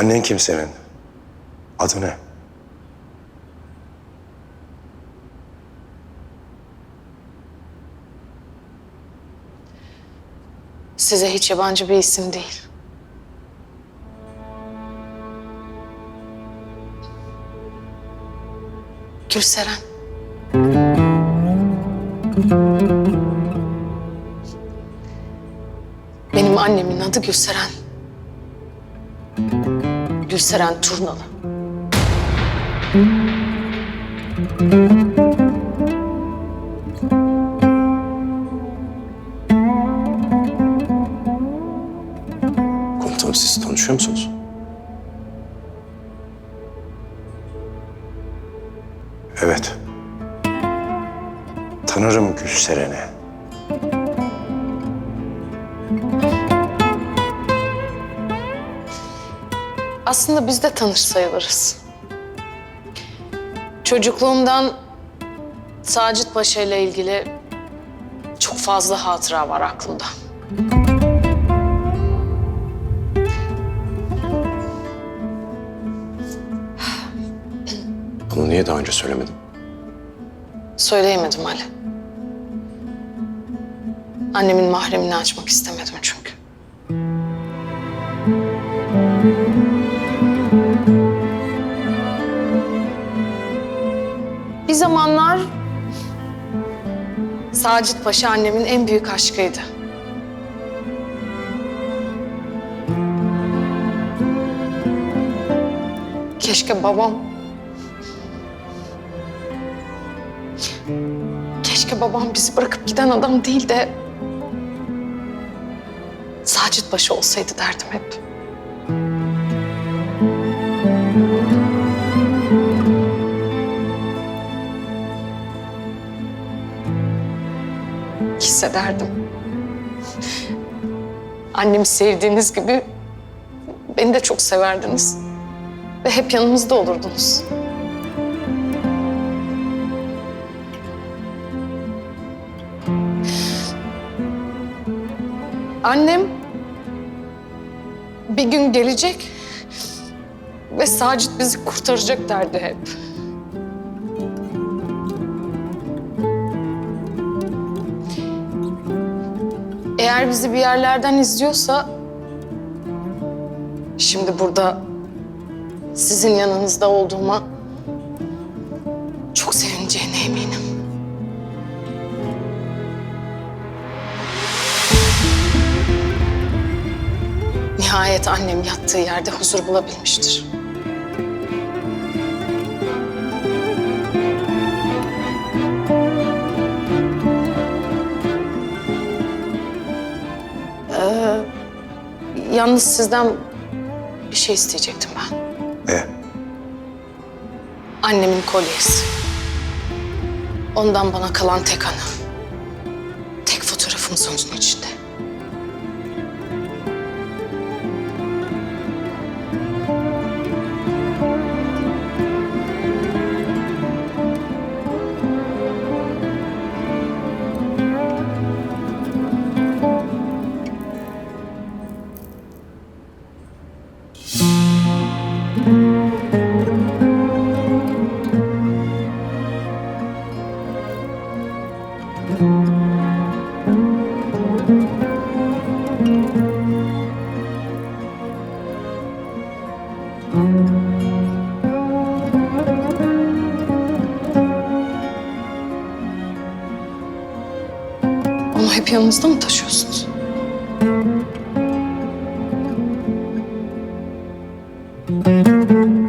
Annen kim senin? Adı ne? Size hiç yabancı bir isim değil. Gülseren. Benim annemin adı Gülseren. Gülseren Turnalı. Komutanım siz tanışıyor musunuz? Evet. Tanırım Gülseren'i. Aslında biz de tanış sayılırız. Çocukluğumdan Sacit Paşa ile ilgili çok fazla hatıra var aklımda. Bunu niye daha önce söylemedin? Söyleyemedim Ali. Annemin mahremini açmak istemedim çünkü. Zamanlar Sacit Paşa annemin en büyük aşkıydı. Keşke babam Keşke babam bizi bırakıp giden adam değil de Sacit Paşa olsaydı derdim hep. Hissederdim. Annemi sevdiğiniz gibi beni de çok severdiniz. Ve hep yanımızda olurdunuz. Annem bir gün gelecek ve Sacit bizi kurtaracak derdi hep. Eğer bizi bir yerlerden izliyorsa şimdi burada sizin yanınızda olduğuma çok sevineceğine eminim. Nihayet annem yattığı yerde huzur bulabilmiştir. Ee, yalnız sizden bir şey isteyecektim ben. Ne? Annemin kolyesi. Ondan bana kalan tek anı. Tek fotoğrafımız onun içinde. Onu hep yanınızda mı taşıyorsunuz? Müzik